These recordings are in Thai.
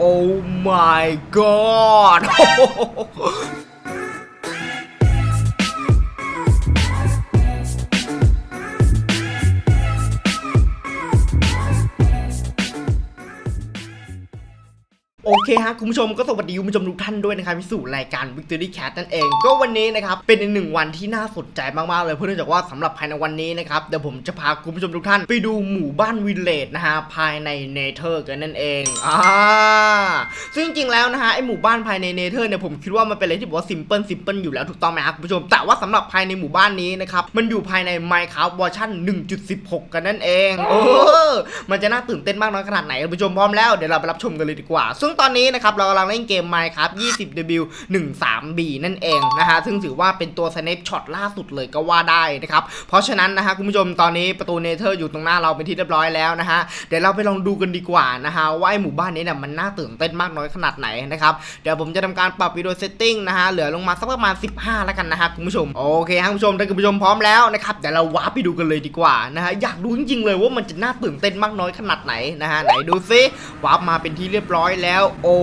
Oh my god เคฮะคุณผู้ชมก็สวัสดีคุณผู้ชมทุกท่านด้วยนะครับที่สู่รายการ Victory Cat นั่นเอง ก็วันนี้นะครับเป็นอีกหนึ่งวันที่น่าสนใจมากๆเลย เพราะเนื่องจากว่าสำหรับภายในวันนี้นะครับเดี๋ยวผมจะพาคุณผู้ชมทุกท่าน ไปดูหมู่บ้านวิลเลจนะฮะภายในเนเธอร์กันนั่นเองอ่าซึ่งจริงๆแล้วนะฮะไอหมู่บ้านภายในเนเธอร์เนี่ยผมคิดว่ามันเป็นอะไรที่บอกว่าซิมเพิลซิมเพิลอยู่แล้วถูกต้องไหมครับคุณผู้ชมแต่ว่าสำหรับภายในหมู่บ้านนี้นะครับมันอยู่ภายใน Minecraft เวอร์ชัน1.16 กันนั่นเองเออมันจะน่าตื่นเต้นมากน้อยขนาดไหนคุณผู้ชมพร้อมแล้วเดี๋ยวเราไปรับชมกันเลยดีกว่า ซึ่งตอนนี้นะครับเรากำลังเล่นเกม Minecraft 20W 13B นั่นเองนะฮะซึ่งถือว่าเป็นตัว Snap Shot ล่าสุดเลยก็ว่าได้นะครับเพราะฉะนั้นนะฮะคุณผู้ชมตอนนี้ประตูเนเธอร์อยู่ตรงหน้าเราเป็นที่เรียบร้อยแล้วนะฮะเดี๋ยวเราไปลองดูกันดีกว่านะฮะว่าไอหมู่บ้านนี้เนี่ยมันน่าตื่นเต้นมากน้อยขนาดไหนนะครับเดี๋ยวผมจะทำการปรับวิดีโอเซตติ้งนะฮะเหลือลงมาสักประมาณ 15 แล้วกันนะฮะคุณผู้ชมโอเคฮะคุณผู้ชมถ้าคุณผู้ชมพร้อมแล้วนะครับเดี๋ยวเราวาร์ปไปดูกันเลยดีกว่านะฮะอยากดูจริงๆเลยว่ามันจะน่าตื่นเต้นมากน้อยขนาดไหนนะฮะไหนดูซิวาร์ปมาเป็นที่เรียบร้อยแล้วโอ้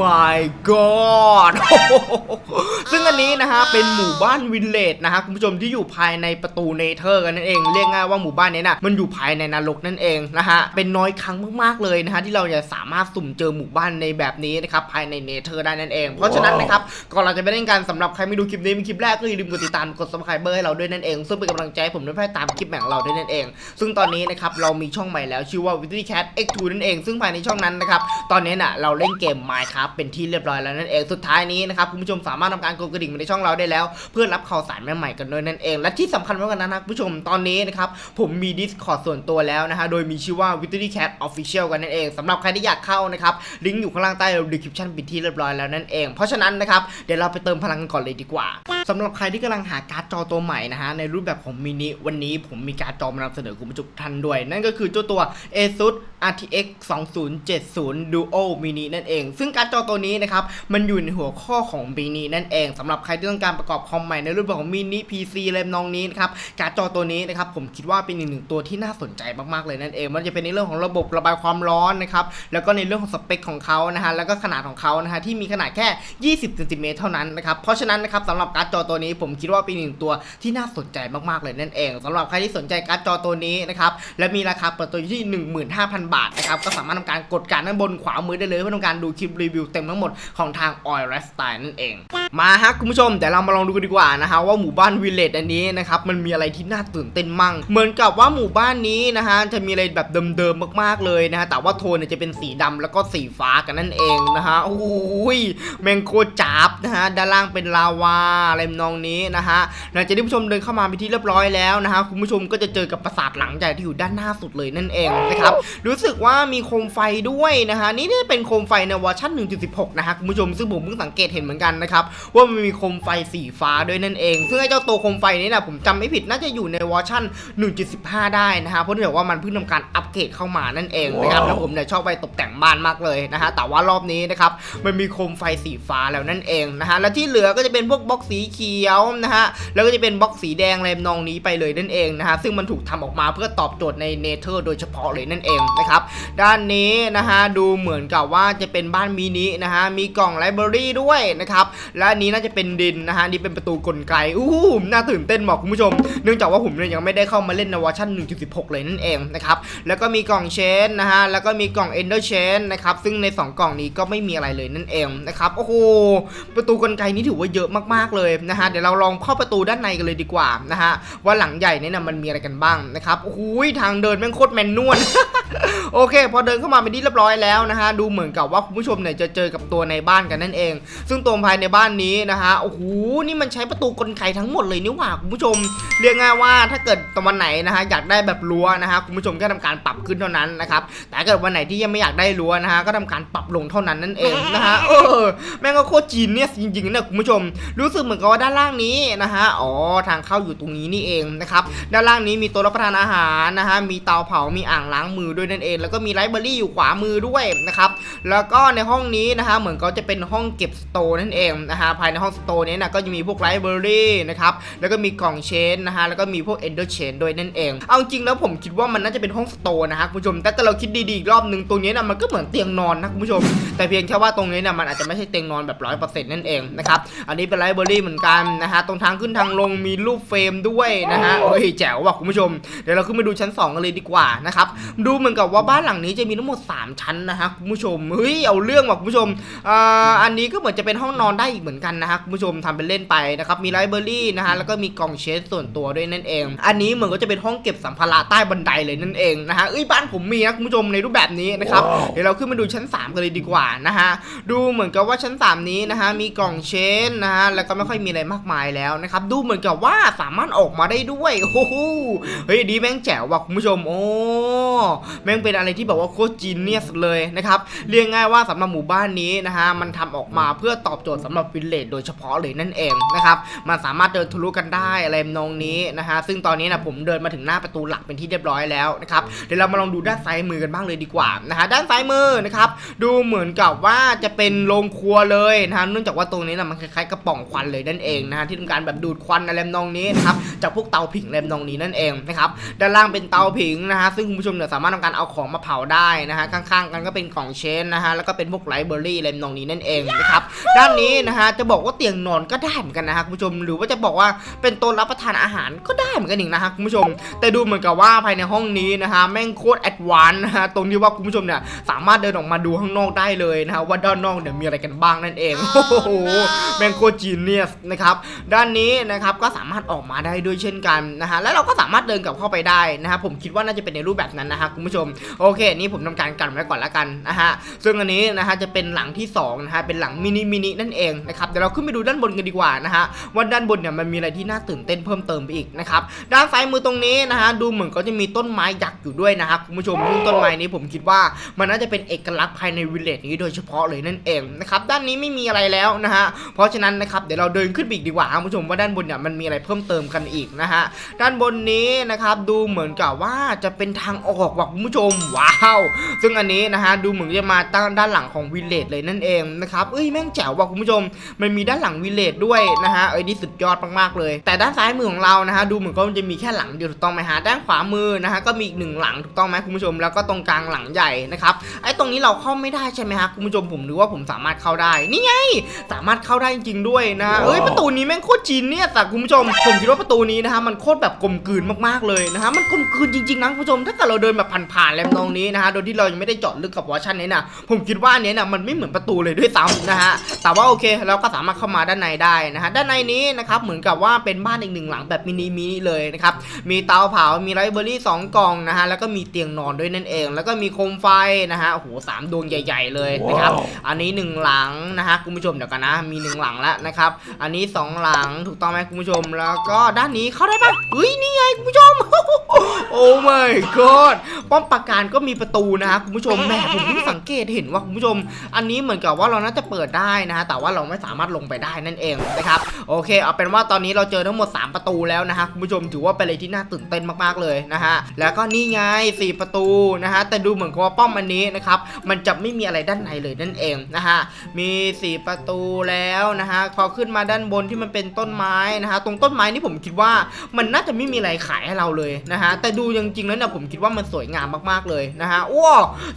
my god ซึ่งอันนี้นะฮะเป็นหมู่บ้านวิลเลจนะฮะคุณผู้ชมที่อยู่ภายในประตูเนเธอร์กันนั่นเองเรียกง่ายว่าหมู่บ้านนี้นะมันอยู่ภายในนรกนั่นเองนะฮะเป็นน้อยครั้งมากๆเลยนะฮะที่เราจะสามารถสุ่มเจอหมู่บ้านในแบบนี้นะครับภายในเนเธอร์ได้นั่นเอง เพราะฉะนั้นนะครับก่อนเราจะไปเล่นกันสำหรับใครไม่ดูคลิปนี้เป็นคลิปแรกก็อย่าลืมกดติดตามกด subscribe ให้เราด้วยนั่นเอง ซึ่งเป็นกำลังใจให้ผมด้วยให้ตามคลิปแบ่งเราด้วยนั่นเอง ซึ่งตอนนี้นะครับเรามีช่องใหม่แล้วชื่อว่า v i t y Cat X2 นั่นเอง ซึ่งภายในช่องนั้นนะครับตอนนี้น่ะเราเล่นเกม Minecraft เป็นที่เรียบร้อยแล้วนั่นเองสุดท้ายนี้นะครับคุณผู้ชมสามารถทำการกดกระดิ่งมาในช่องเราได้แล้ว เพื่อรับข่าวสารใหม่ๆกันด้วยนั่นเอง และที่สำคัญมากกว่านั้นนะคุณผู้ชมตอนนี้นะครับผมมี Discord ส่วนตัวแล้วนะฮะโดยมีชื่อว่า v i t y Cat Official กันนั่นเองสำหรับใครที่อยากเข้านะครับลิงก์อยู่ข้างล่างใต้ description เป็นที่เรียบร้อยแล้วนั่นเอง เพราะฉะนั้นนะครับเดี๋ยวเราไปเติมพลังกันก่อนเลยดีกว่าสำหรับใครที่กำลังหาการ์ดจอตัวใหม่นะฮะในรูปแบบของมินิวันนี้ผมมีการ์ดจอมานำเสนอคุณผู้ชมทุกท่านด้วย นั่นก็คือเจ้าตัว ASUS RTX 2070 Duo Mini นั่นเอง ซึ่งการ์ดจอตัวนี้นะครับมันอยู่ในหัวข้อของมินินั่นเองสำหรับใครที่ต้องการประกอบคอมใหม่ในรูปแบบของมินิ PC อะไรทำนองนี้นะครับการ์ดจอตัวนี้นะครับผมคิดว่าเป็นอีกหนึ่งตัวที่น่าสนใจมากๆเลยนั่นเองมันจะเป็นในเรื่องของระบบระบายความร้อนนะครับแล้วก็ในเรื่องของสเปคของเขานะฮะแล้วก็ขนาดของเขานะฮะที่มีขนาดแค่ 20เซนติเมตรเท่านั้นนะครับเพราะฉะนั้นนะครับสำหรับการ์ดจอตัวนี้ผมคิดว่าเป็นอีกหนึ่งตัวที่น่าสนใจมากๆเลยนั่นเองสำหรับใครที่สนใจการ์ดจอตัวนี้นะครับและมีราคาเปิดตัวอยู่ที่ 15,000 บาทนะครับก็สามารถทำการกดการด้านบนขวามือได้เลยเพื่อทำการดูคลิปรีวิวเต็มทั้งหมดของทาง Oil r e s t y l e นั่นเอง มาฮะคุณผู้ชมเดี๋ยวเรามาลองดูกันดีกว่านะฮะว่าหมู่บ้านวิลเลจอันนี้นะครับมันมีอะไรที่น่าตื่นเต้นมั่ง เหมือนกับว่าหมู่บ้านนี้นะฮะจะมีอะไรแบบเดิมๆมากๆเลยนะฮะแต่ว่าโทนเนี่ยจะเป็นสีดำแล้วก็สีฟ้ากันนั่นเองนะฮะโอ้ยแมงโคจับนะฮะด้านล่างเป็นลาวาอะไรนองนี้นะฮะหลังจากที่ผู้ชมเดินเข้ามาเป็นที่เรียบร้อยแล้วนะฮะคุณผู้ชมก็จะเจอกับปราสาทหลังใหญ่ที่อยู่ด้านหน้าสุดเลยนั่นเองนะครับรู้สึกว่ามีโคมไฟด้วยนะฮะนี่เนี่ยเป็นโคมไฟในเวอร์ชัน1.16 นะฮะคุณผู้ชมซึ่งผมเพิ่งสังเกตเห็นเหมือนกันนะครับว่ามันมีโคมไฟสีฟ้าด้วยนั่นเอง ซึ่งไอ้เจ้าตัวโคมไฟนี้นะผมจำไม่ผิดน่าจะอยู่ในเวอร์ชัน1.15 ได้นะฮะเพราะเนื่องจากว่ามันเพิ่งทำการอัปเกรดเข้ามานั่นเองนะครับแล้วผมเนี่ยชอบไปตกแต่งบ้านมากเลยนะฮะแต่ว่ารอบนี้นะครับมันมีโคมไฟสีฟ้าแล้วนั่นเองนะฮะแล้วที่เหลือก็จะเป็นพวกบล็อกสีเขียวนะฮะแล้วก็จะเป็นบล็อกสีแดงอะไรทำนองนี้ไปเลยนั่นเองนะฮะซึ่งมันถูกทำออกมาเพื่อตอบโจทย์ในเนเธอร์โดยเฉพาะเลยนั่นเองนะครับด้านนี้นะฮะดูเหมือนกับว่าจะเป็นบ้านมินินะฮะมีกล่องไลบรารีด้วยนะครับและอันนี้น่าจะเป็นดินนะฮะนี่เป็นประตูกลไกอู้หูน่าตื่นเต้นบอกคุณผู้ชม เนื่องจากว่าผมเนี่ยยังไม่ได้เข้ามาเล่นในเวอร์ชัน1.16 เลยนั่นเองนะครับแล้วก็มีกล่องเชนนะฮะแล้วก็มีกล่องเอนเดอร์เชนนะครับซึ่งใน 2 กล่องนี้ก็ไม่มีอะไรเลยนั่นเองนะครับโอ้โหประตูกลไกนี้ถือว่าเยอะมากๆเลยนะฮะเดี๋ยวเราลองเข้าประตูด้านในกันเลยดีกว่านะฮะว่าหลังใหญ่เนี่ยนะมันมีอะไรกันบ้างนะครับโอ้โหทางเดินแม่งโคตรแมนนวลโอเค พอเดินเข้ามาเป็นที่เรียบร้อยแล้วนะฮะดูเหมือนกับว่าคุณผู้ชมเนี่ยจะเจอกับตัวในบ้านกันนั่นเอง ซึ่งตัวภายในบ้านนี้นะฮะโอ้โหนี่มันใช้ประตูกลไกทั้งหมดเลยนี่หว่าคุณผู้ชม เรียกง่ายว่าถ้าเกิดตอนวันไหนนะฮะอยากได้แบบรั้วนะฮะคุณผู้ชมก็ทำการปรับขึ้นเท่านั้นนะครับแต่ถ้าเกิดวันไหนที่ยังไม่อยากได้รั้วนะฮะก็ทำการปรับลงเท่านั้นนั่นเองนะฮะเออแม่งก็โคตรจีนเนี่ยจริงๆนะคุณผู้ชม รู้สึกเหมือนกับว่าด้านล่างนี้นะฮะอ๋อทางเข้าอยู่ตรงนี้นี่เองนะครับด้านล่างนี้มีโต๊ะรับประทานอาหารนะฮะมีเตาเผามีอ่างล้างมือด้วยนั่นเอง แล้วก็มีไลบรารีอยู่ขวามือด้วยนะครับแล้วก็ในห้องนี้นะฮะเหมือนก็จะเป็นห้องเก็บสโตนั่นเองนะฮะภายในห้องสโตนี้นะก็จะมีพวกไลบรารีนะครับแล้วก็มีกล่องเชนนะฮะแล้วก็มีพวกเอนเดอร์เชนด้วยนั่นเอง เอาจริงแล้วผมคิดว่ามันน่าจะเป็นห้องสโตนะฮะคุณผู้ชมแต่ถ้าเราคิดดีๆอีกรอบหนึ่งตัวนี้นะมันก็เหมือนเตียงนอนนะคุณผู้ชม แต่เพียงแค่ว่าตรงนี้นี่ยมันอาจจะไม่ใช่เตียงนอนแบบร้อยเปอร์เซ็นต์นั่นเองนะครับอันนี้เป็นไลบรารีเหมือนกันนะฮะตรงทางขึ้นทางลงมีรูปเฟรมด้วยนะฮะเฮ้ยแจ๋วว่ะคุณผู้ชมเดี๋ยวเราขึ้นไปดูชั้นสองกันเลยดีกว่านะครับดูเหมือนกับว่าบ้านหลังนี้จะมีทั้งหมดสามชั้นนะฮะคุณผู้ชมเฮ้ยเอาเรื่องว่ะคุณผู้ชมอ่าอันนี้ก็เหมือนจะเป็นห้องนอนได้อีกเหมือนกันนะฮะคุณผู้ชมทำเป็นเล่นไปนะครับมีไลบรารีนะฮะแล้วก็มีกล่องเชสส่วนตัวด้วยนั่นเอง อันนี้เหมือนก็จะเป็นห้องเก็บสัมภาระใต้บันไดเลยนั่นเองนะฮะเอ้ยบ้านผมมีนะคุณผู้ชมในรูปแบบนี้นะครับเดี๋ยวเราขึ้นมาดูชั้น 3 กันเลยดีกว่านะฮะดูเหมือนกับว่าชั้น 3 นี้นะฮะมีกล่องเชนนะฮะแล้วก็ไม่ค่อยมีอะไรมากมายแล้วนะครับดูเหมือนกับว่าสามารถออกมาได้ด้วยโอ้โหเฮ้ยดีแม่งแจ๋วว่ะคุณผู้ชมโอ้แม่งเป็นอะไรที่แบบว่าโคตรจีเนียสเลยนะครับเรียกง่ายว่าสำหรับหมู่บ้านนี้นะฮะมันทำออกมาเพื่อตอบโจทย์สำหรับวิลเลจโดยเฉพาะเลยนั่นเองนะครับมันสามารถเดินทะลุกันได้อะไรทำนองนี้นะฮะซึ่งตอนนี้นะผมเดินมาถึงหน้าประตูหลักเป็นที่เรียบร้อยแล้วนะครับเดี๋ยวเรามาลองดูด้านซ้ายมือกันบ้างเลยดีกว่านะฮะด้านซ้ายมือนะครับดูเหมือนกับว่าจะเป็นโรงครัวเลยนะฮะเนื่องจากว่าตรงนี้นะมันคล้ายๆกระป๋องควันเลยนั่นเองนะฮะที่ทำการแบบดูดควันอะไรทำนองนี้นะครับจากพวกเตาผิงอะไรทำนองนี้นั่นเองนะครับด้านล่างเป็นเตาผิงนะฮะซึ่งคุณผู้ชมเนี่ยสามารถทำการเอาของมาเผาได้นะฮะข้างๆ กันก็เป็นกล่องเชนนะฮะแล้วก็เป็นพวกไลบรารีอะไรนองนี้นั่นเองนะครับด้านนี้นะฮะจะบอกว่าเตียงนอนก็ได้เหมือนกันนะฮะคุณผู้ชมหรือว่าจะบอกว่าเป็นโต๊ะรับประทานอาหารก็ได้เหมือนกันอีกนะฮะคุณผู้ชม แต่ดูเหมือนกับว่าภายในห้องนี้นะฮะแม่งโคตรแอดวานนะฮะตรงที่ว่าคุณผู้ชมเนี่ยสามารถเดินออกมาดูข้างนอกได้เลยนะฮะว่าด้านนอกเนี่ยมีอะไรกันบ้างนั่นเองโอ้โหแม่งโคตรจีเนียสนะครับด้านนี้นะครับก็สามารถออกมาได้ด้วยเช่นกันนะฮะแล้วเราก็สามารถเดินกลับเข้าไปได้นะฮะผมคิดว่าน่าจะเป็นในรูปแบบนั้นนะฮะคุณผู้ชมโอเค นี่ผมทำการกันไว้ก่อนละกันนะฮะซึ่งอันนี้นะฮะจะเป็นหลังที่สองนะฮะเป็นหลังมินิมินินั่นเองนะครับเดี๋ยวเราขึ้นไปดูด้านบนกันดีกว่านะฮะว่าด้านบนเนี่ยมันมีอะไรที่น่าตื่นเต้นเพิ่มเติมไปอีกนะครับด้านซ้ายมือตรงนี้นะฮะดูเหมือนก็จะมีต้นไม้ยักษ์อยู่ด้วยนะครับคุณผู้ชมซึ่งต้นไม้นี้ผมคิดว่ามันน่าจะเป็นเอกลักษณ์ภายในวิลเลจนี้โดยเฉพาะเลยนั่นเองนะครับด้านนี้ไม่มีอะไรแล้วนะฮะเพราะฉะนั้นนะครับเดี๋ยวเราเดินขึ้นไปอีกดีกว่าคุณผู้ชมว่าด้านบนเนี่ยมันมีอะไรเพิ่มเติมกันอีกนะฮะด้านบนนี้นะครับดูเหมือนกับว่าจะเป็นทางออกว่ะคุณผู้ชมว้าว ซึ่งอันนี้นะฮะดูเหมือนจะมาตั้งด้านหลังของวิลเลจเลยนั่นเองนะครับเอ้ยแม่งแจ๋วว่ะคุณผู้ชม มันมีด้านหลังวิลเลจด้วยนะฮะเอ้ยนี่สุดยอดมากๆเลย แต่ด้านซ้ายมือของเรานะฮะดูเหมือนก็มันจะมีแค่หลังเดียวถูกต้องไหมฮะด้านขวามือนะฮะก็มีอีกหนึ่งหลังถูกต้องไหมคุณผู้ชมแล้วก็ตรงกลางหลังใหญ่นะครับไอ้ตรงนี้เราเข้าไม่ได้ใช่ไหมฮะคุณผู้ชมผมนึกว่าผมสามารถเข้าได้นี่ไงสามารถเข้าได้จริงๆด้วยนะเอ้ยประตูนี้แม่งโคตรจีนเนี่ยแต่คุณผู้ชมผมคิดว่าประตูนี้นะฮะมันโคตรแบบกลมกลืนมากๆเลยนะฮะมันกลมกลืนจริงๆนะคุณผู้ชมถ้าเกิดเราเดินแบบผ่านๆแลมตรงนี้นะฮะโดยที่เรายังไม่ได้เจาะลึกกับวอชันนี้นะผมคิดว่าอันเนี้ยนะมันไม่เหมือนประตูเลยด้วยซ้ำนะฮะแต่ว่าโอเคเราก็สามารถเข้ามาด้านในได้นะฮะด้านในนี้นะครับเหมือนกับว่าเป็นบ้านอีกหนึ่งหลังแบบมินิมินิเลยนะครับมีเตาเผา มีไลบรารีสองกล่องนะฮะแล้วก็มีเตียงนอนด้วยนั่นเอง แล้วก็มีโคมไฟนะฮะโอ้โหสามดวงใหญ่ ๆ เลยนะครับอันนี้หนึ่งหลังนะฮะคุณผู้ชมเดี๋ยวกันนะมีหนึ่งหลังแล้วนะครับอันนี้สองหลังถูกต้องไหมคุณผู้ชมแล้วก็ด้านนี้เข้าได้ปะเฮ้ยนี่ไงคุณผู้ชมโอ้ my god ป้อมปราการก็มีประตูนะฮะคุณผู้ชมแหมผมเพิ่งสังเกตเห็นว่าคุณผู้ชม อันนี้เหมือนกับว่าเราน่าจะเปิดได้นะฮะแต่ว่าเราไม่สามารถลงไปได้นั่นเองนะครับโอเค เอาเป็นว่าตอนนี้เราเจอทั้งหมด 3 ประตูแล้วนะฮะคุณผู้ชมถือว่าเป็นอะไรที่น่าตื่นเต้นมากๆเลยนะฮะแล้วก็นี่ไง 4 ประตูนะฮะแต่ดูเหมือนกับว่าป้อมอันนี้นะครับมันจะไม่มีอะไรด้านในเลยนั่นเองนะฮะมี 4 ประตูแล้วนะฮะพอขึ้นมาด้านบนที่มันเป็นต้นไม้นะฮะตรงต้นไม้นี่ผมคิดว่ามันน่าจะไม่มีอะไรขายให้เราเลยนะฮะแต่ดูจริงๆแล้วเนี่ยผมคิดว่ามันสวยงามมากๆเลยนะฮะโอ้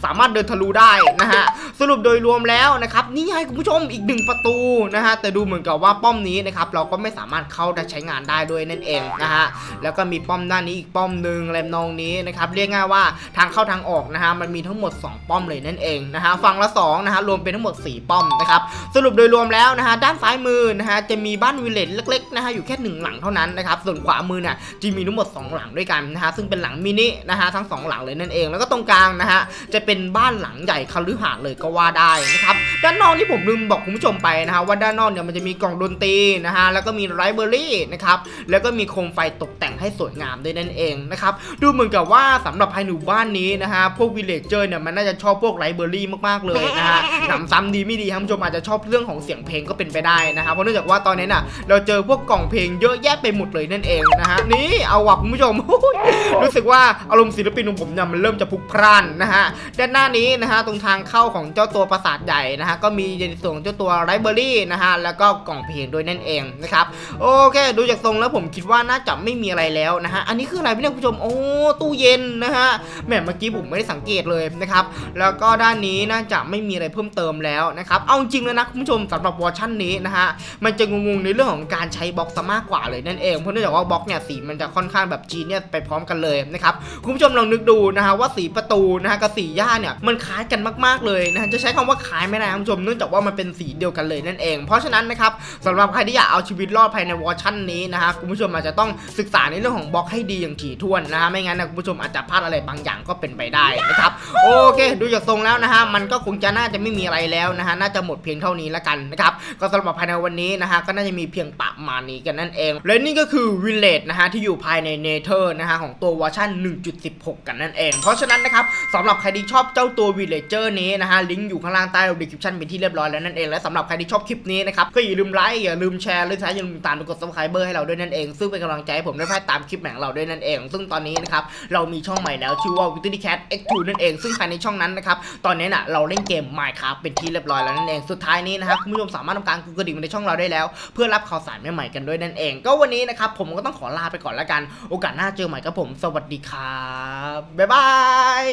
สามารถเดินทะลุได้นะฮะสรุปโดยรวมแล้วนะครับนี่ไงคุณผู้ชมอีกหนึ่งประตูนะฮะแต่ดูเหมือนกับว่าป้อมนี้นะครับเราก็ไม่สามารถเข้าได้ใช้งานได้ด้วยนั่นเองนะฮะแล้วก็มีป้อมด้านนี้อีกป้อมหนึ่งอะไรนองนี้นะครับเรียกง่ายว่าทางเข้าทางออกนะฮะมันมีทั้งหมด 2 ป้อมเลยนั่นเองนะฮะฝั่งละ2นะฮะรวมเป็นทั้งหมด 4 ป้อมนะครับสรุปโดยรวมแล้วนะฮะด้านซ้ายมือนะฮะจะมีบ้านวิลเลจเล็กๆนะฮะอยู่แค่หนึ่งหลังเท่านั้นนะครับส่วนขวามือเนี่ยจะมีทั้งหมด 2 หลังด้วยกันนะฮะซึ่งเป็นหลังมินินะฮะทั้งสองหลังเลยนั่นเอง แล้วก็ตรงกลางนะฮะจะเป็นบ้านหลังใหญ่คฤหาสน์เลยก็ว่าได้นะครับด้านนอกที่ผมลืมบอกคุณผู้ชมไปนะฮะว่าด้านนอกเนี่ยมันจะมีกล่องดนตรีนะฮะแล้วก็มีไลบรารีนะครับแล้วก็มีโคมไฟตกแต่งให้สวยงามด้วยนั่นเองนะครับดูเหมือนกับว่าสำหรับภายในหมู่บ้านนี้นะฮะพวกวิลเลจเจอร์เนี่ยมันน่าจะชอบพวกไลบรารีมากๆเลยนะฮะหนำซ้ำดีไม่ดีท่านผู้ชมอาจจะชอบเรื่องของเสียงเพลงก็เป็นไปได้นะครับเพราะเนื่องจากว่าตอนนี้น่ะเราเจอพวกกล่องเพลงเยอะแยะไปหมดเลยนั่นเองนะฮะนี่เอาว่ะคุณผู้ชม รู้สึกว่าอารมณ์ศิลปินของผมเนี่ยมันเริ่มจะพลุกพล่านนะฮะด้านหน้านี้นะฮะตรงทางเข้าของเจ้าตัวปราสาทใหญ่นะฮะก็มีในส่วนของเจ้าตัวไลบรารีนะฮะแล้วก็กล่องเพลงด้วยนั่นเองนะครับโอเคดูจากทรงแล้วผมคิดว่าน่าจะไม่มีอะไรแล้วนะฮะอันนี้คืออะไรพี่เนี่ยคุณผู้ชมโอ้ตู้เย็นนะฮะแหมเมื่อกี้ผมไม่ได้สังเกตเลยนะครับแล้วก็ด้านนี้น่าจะไม่มีอะไรเพิ่มเติมแล้วนะครับเอาจริงเลยนะคุณผู้ชมสำหรับเวอร์ชันนี้นะฮะมันจะงงๆในเรื่องของการใช้บล็อกซะมากกว่าเลยนั่นเองเพราะเนื่องจากว่าบล็อกเนี่ยสีมันจะค่อนข้างแบบจีเนี่ยไปพร้อมกันเลยนะครับคุณผู้ชมลองนึกดูนะฮะว่าสีประตูนะฮะกับสีหญ้าเนี่ยมันคล้ายกันมากๆเลยนะฮะจะใช้คำว่าคล้ายไม่ได้คุณผู้ชมเนื่องจากว่ามันเป็นสีเดียวกันเลยนั่นเอง เพราะฉะนั้นนะครับสำหรับใครที่อยากเอาชีวิตรอดภายในวอร์ชั่นนี้นะฮะคุณผู้ชมอาจจะต้องศึกษาในเรื่องของบล็อกให้ดีอย่างถี่ถ้วนนะฮะไม่งั้นนะคุณผู้ชมอาจจะพลาดอะไรบางอย่างก็เป็นไปได้นะครับโอเค ดูจากทรงแล้วนะฮะมันก็คงจะน่าจะไม่มีอะไรแล้วนะฮะน่าจะหมดเพียงเท่านี้แล้วกันนะครับก็สำหรับภายในวันนี้นะฮะก็น่าจะมีเพียงประมาณนี้กันนั่นเอง และนี่ก็คือวิลเลจนะฮะที่อยู่ภายในเนเธอร์นะฮะของตัวเวอร์ชัน1.16 กันนั่นเอง เพราะฉะนั้นนะครับสำหรับใครที่ชอบเจ้าตัววิลเลเจอร์นี้นะฮะลิงก์อยู่ข้างล่างใต้ดีคริปชั่นเป็นที่เรียบร้อยแล้วนั่นเองและสำหรับใครที่ชอบคลิปนี้นะครับก็อย่าลืมไลค์อย่าลืมแชร์และท้ายอย่าลืมตามไปกด subscribe ให้เราด้วยนั่นเอง ซึ่งเป็นกำลังใจให้ผมได้พลาดตามคลิปแหม่งเราด้วยนั่นเอง ซึ่งตอนนี้นะครับเรามีช่องใหม่แล้วชื่อว่า Victory Cat X2 นั่นเอง ซึ่งภายในช่องนั้นนะครับตอนนี้น่ะเราเล่นเกม Minecraft เป็นที่เรียบร้อยแล้วนั่นเองสุดท้ายนี้นะครับคุณผู้ชมสามารถทำการกดกระดิ่งในช่องเราได้แล้ว เพื่อรับข่าวสารใหม่ๆกันด้วยนั่นเอง ก็วันนี้นะครับผมก็ต้องขอลาไปก่อนแล้วกัน โอกาสหน้าเจอใหม่กับผมสวัสดีครับ บ๊ายบาย